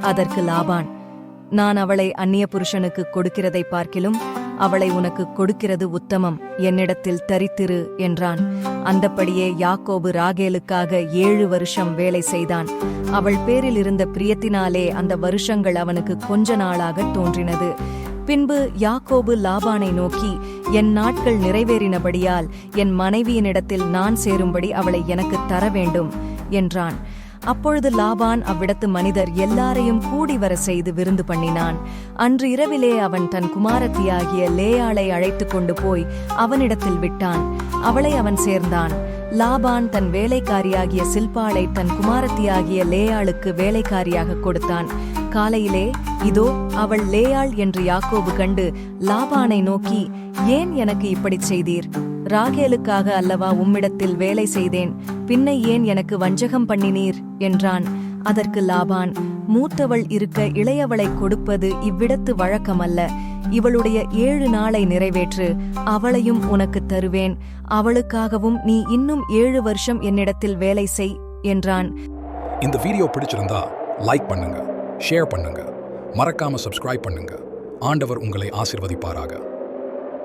அதற்கு லாபான் நான் அவளை அந்நிய புருஷனுக்கு கொடுக்கிறதை பார்க்கிலும் அவளை உனக்கு கொடுக்கிறது உத்தமம். என்னிடத்தில் தரித்திரு என்றான். அந்தப்படியே யாக்கோபு ராகேலுக்காக ஏழு வருஷம் வேலை செய்தான். அவள் பேரில் இருந்த பிரியத்தினாலே அந்த வருஷங்கள் அவனுக்கு கொஞ்ச நாளாக தோன்றினது. பின்பு யாக்கோபு லாபானை நோக்கி என் நாட்கள் நிறைவேறினபடியால் என் மனைவியினிடத்தில் நான் சேரும்படி அவளை எனக்கு தர வேண்டும் என்றான். அப்பொழுது லாபான் அவ்விடத்து மனிதர் எல்லாரையும் கூடி வர செய்து விருந்து பண்ணினான். அன்று இரவிலே அவன் தன் குமாரத்தியாகிய லேயாளை அழைத்துக் கொண்டு போய் அவனிடத்தில் விட்டான். அவளை அவன் சேர்ந்தான். லாபான் தன் வேலைக்காரியாகிய சில்பாளை தன் குமாரத்தியாகிய லேயாளுக்கு வேலைக்காரியாக கொடுத்தான். காலையிலே இதோ அவள் லேயாள் என்று யாக்கோபு கண்டு லாபானை நோக்கி ஏன் எனக்கு இப்படிச் செய்தீர்? ராகேலுக்காக அல்லவா உம்மிடத்தில் வேலை செய்தேன். பின்னை ஏன் எனக்கு வஞ்சகம் பண்ணினீர்? என்றான். அதற்கு லாபான் மூத்தவள் இருக்க இளையவளை கொடுப்பது இவ்விடத்து வழக்கமல்ல. இவளுடைய ஏழு நாளை நிறைவேற்று. அவளையும் உனக்கு தருவேன். அவளுக்காகவும் நீ இன்னும் ஏழு வருஷம் என்னிடத்தில் வேலை செய் என்றான். இந்த வீடியோ பிடிச்சிருந்தா லைக் பண்ணுங்க ஷேர் பண்ணுங்க. மறக்காம சப்ஸ்கிரைப் பண்ணுங்க. ஆண்டவர் உங்களை ஆசிர்வதிப்பாராக.